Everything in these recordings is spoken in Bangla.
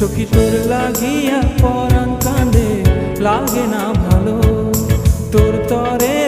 চোখি তোর লাগিয়া পরাণ কাঁদে লাগে না ভালো। তোর তরে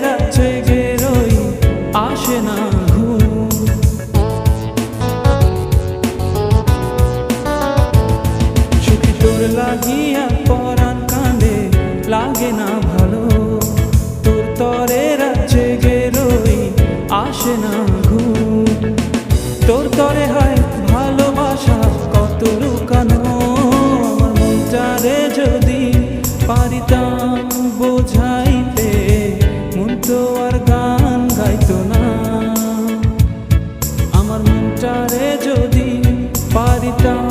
solidão.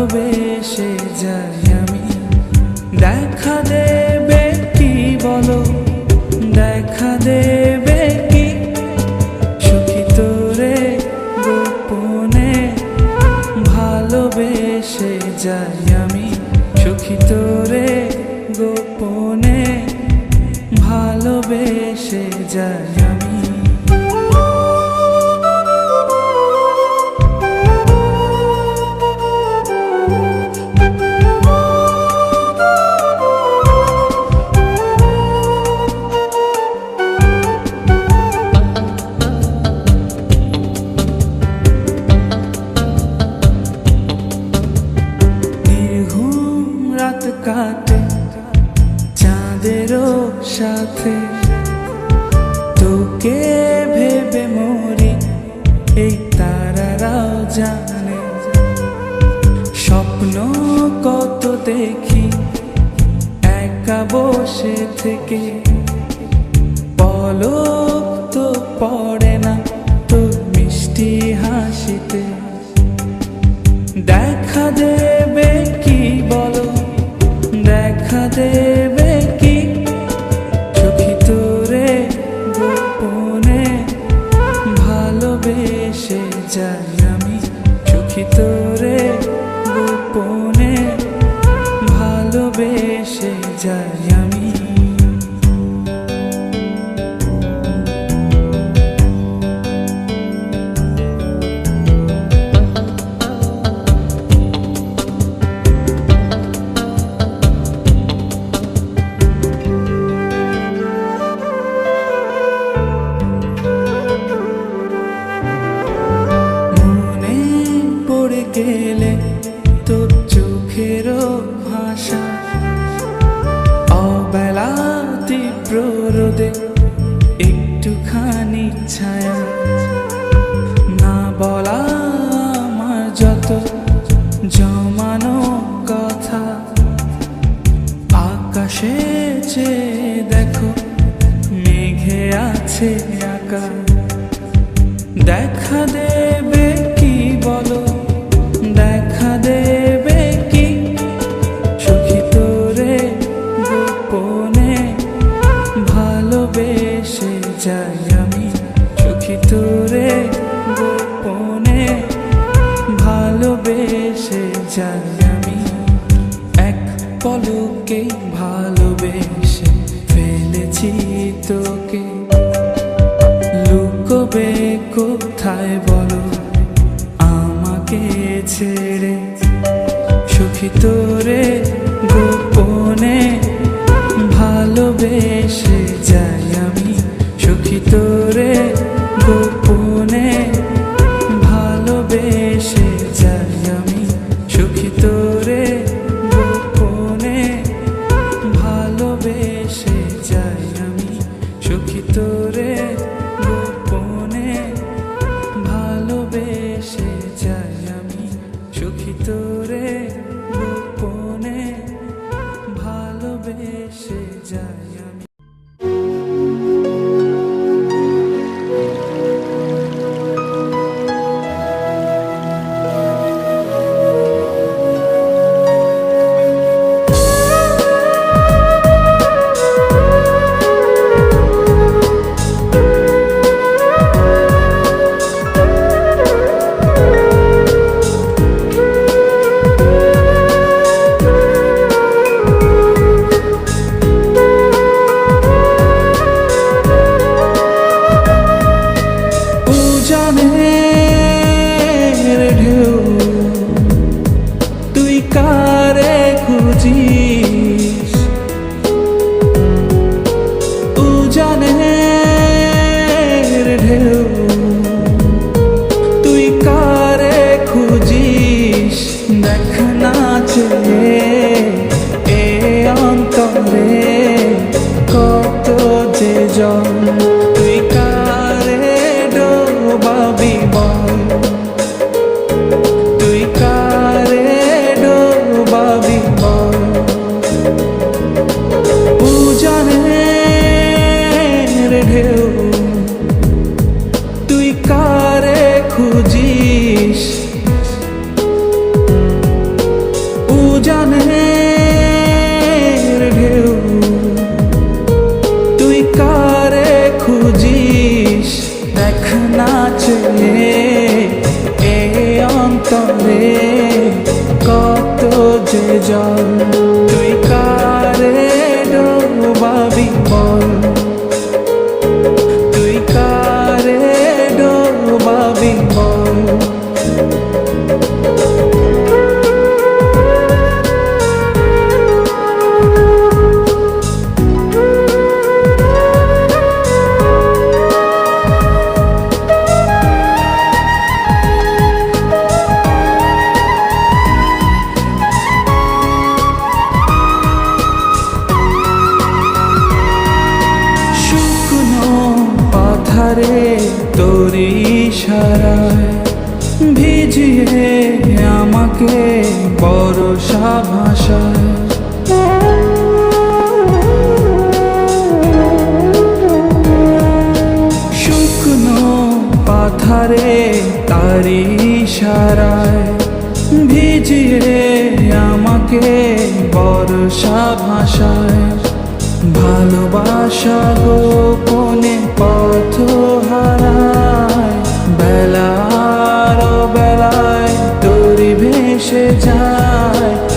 ভালোবেসে যায় কাটে চাঁদেরও সাথে। তোকে ভেবে মরি, এই তারারাও জানে। স্বপ্ন কত দেখি, একা বসে থেকে। পলক তো পড়ে না তো মিষ্টি হাসিতে। দেখা দেয় তোরে আমাকে ছেড়ে সুখী তোরে গোপনে ভালোবেসে যাই আমি। সুখী তোরে গোপনে দেখ না চলে এ অন্তরে কত যে জল তোর ইশারায় ভিজিয়ে আমাকে বরসা ভাষায় শুকনো পাথারে তারি ইশারায় ভিজিয়ে আমাকে বর্ষা ভাষায় ভালোবাসা গোপনে পথ হারায়। বেলার বেলায় তোর ভেসে যায়।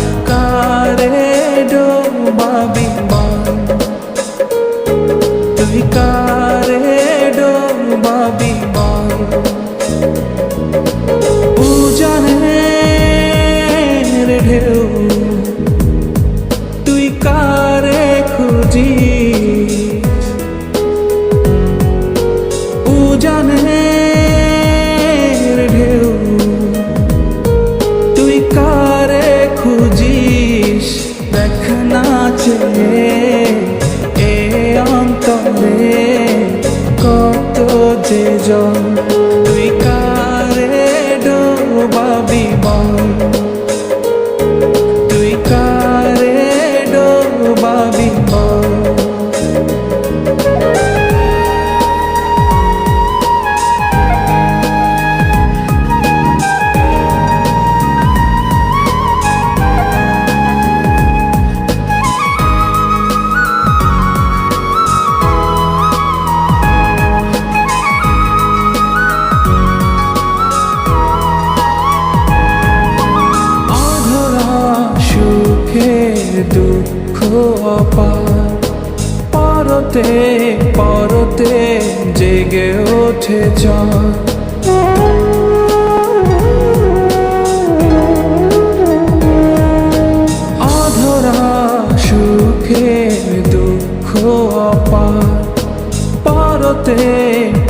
পরতে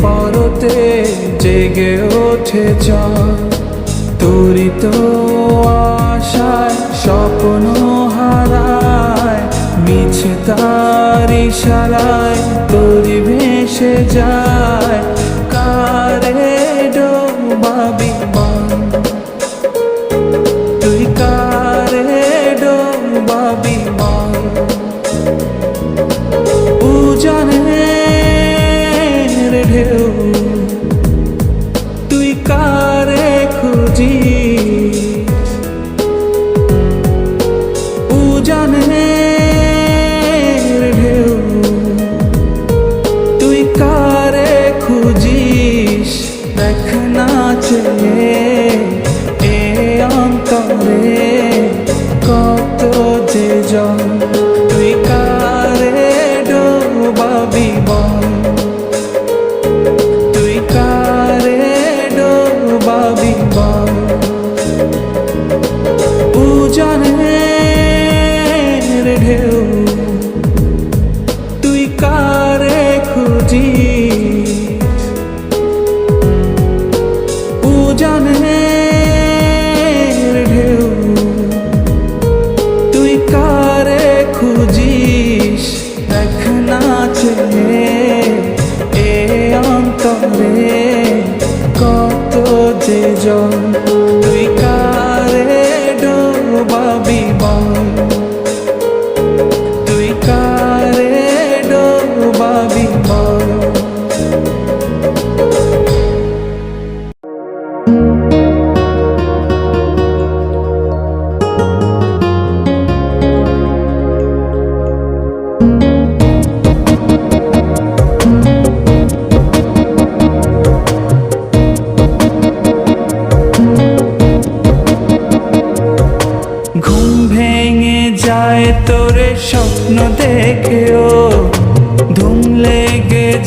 পরতে জেগে ওঠে জল। তরিত আশায়, স্বপ্ন হারায়, মিছে তার ইশারায় তরি ভেসে যায়।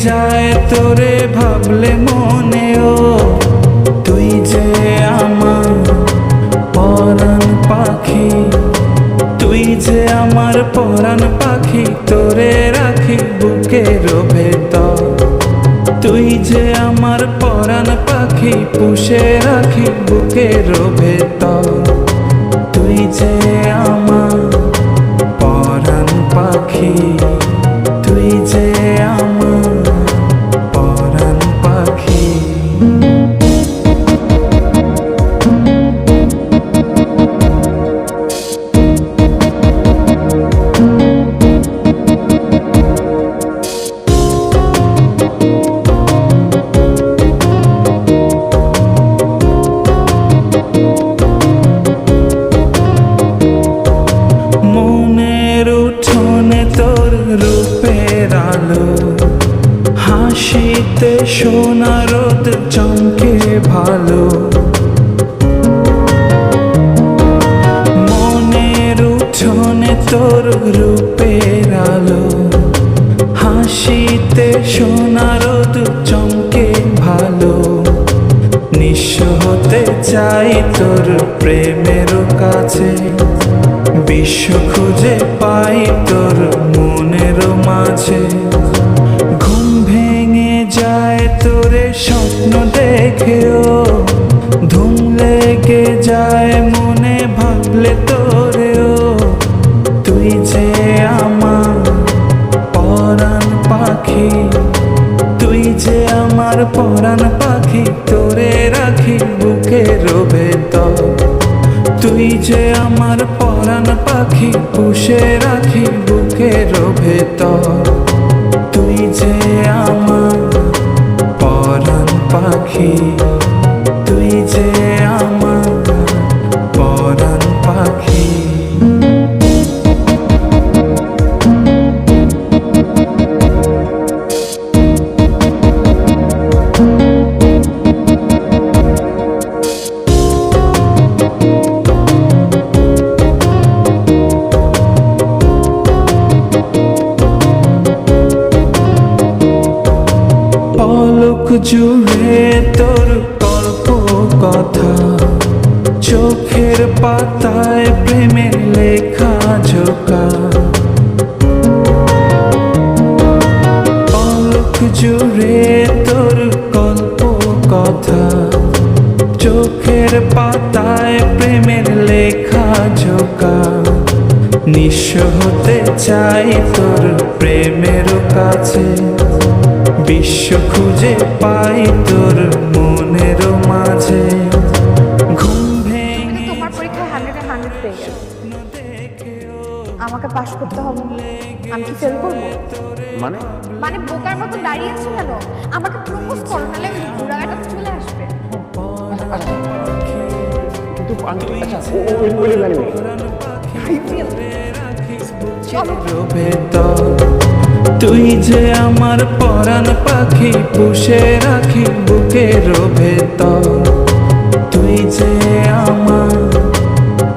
যায় তোরে ভাবলে মনেও। তুই যে আমার পরাণ পাখি, তুই যে আমার পরাণ পাখি, তোরে রাখি বুকের ভেতর। তুই যে আমার পরাণ পাখি, পুষে রাখি পরাণ পাখি তুই যে আমার পরাণ পাখি। মাঝে ঘুম ভেঙে যায় তোরে স্বপ্ন দেখেও। ধুম লেগে যায় মনে ভাবলে তোরেও। তুই যে আমার পরাণ পাখি, তুই যে আমার পরাণ পাখি, তোরে রাখি বুকের ভেতর। তুই যে আমার পাখি পুষে রাখি বুকের ভেতর। তুই যে আমার পরাণ পাখি জুড়ে তোর গল্প কথা চোখের পাতায় প্রেমের লেখা ঝোকা। পলক জুড়ে তোর গল্প কথা চোখের পাতায় প্রেমের লেখা ঝোকা। নিঃস্ব হতে চাই তোর প্রেমের কাছে। বিশ্ব খুঁজে পাই তোর মনের মাঝে ঘুম ভেঙে তোমার পরীক্ষায় হান্ড্রেডে হান্ড্রেড পেয়ে গেছে আমাকে পাশ করতে হবে আমি কি ফেল করব মানে মানে বোকার মতো দাঁড়িয়ে আছো কেন আমাকে প্রপোজ করো নাহলে ঘোড়াঘাটাতে চলে আসবে কিন্তু আমি আচ্ছা ওই মানে তুই যে আমার পরাণ পাখি পুষে রাখি বুকের ভেতর তুই যে আমার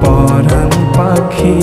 পরাণ পাখি।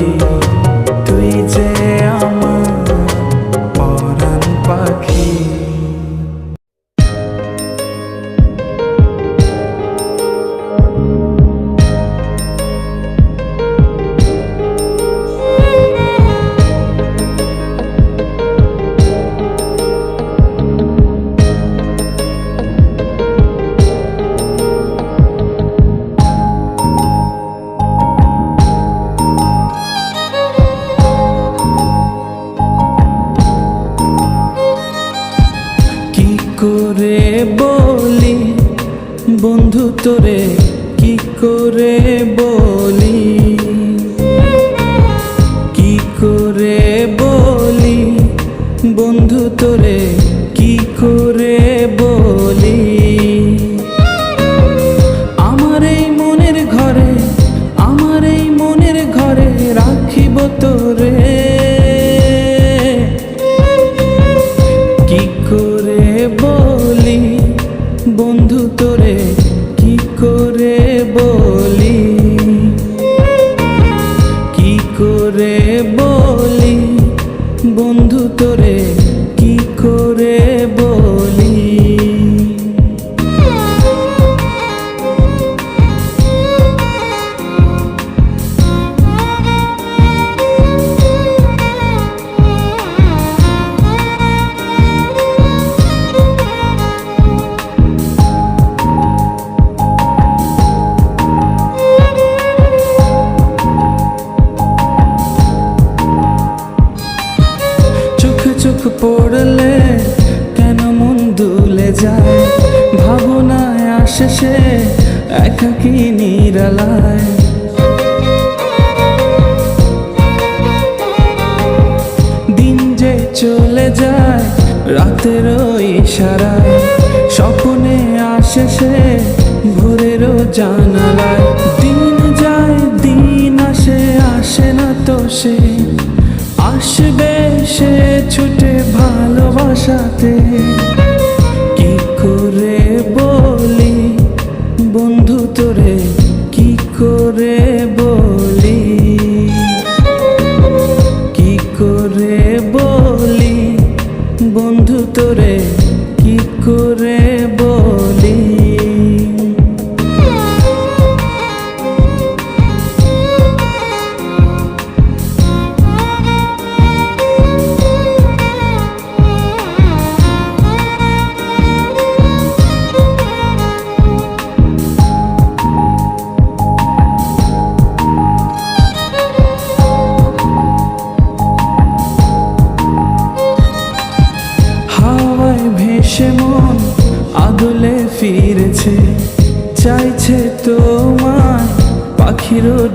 আসবে সে ছুটে ভালোবাসাতে।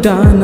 done.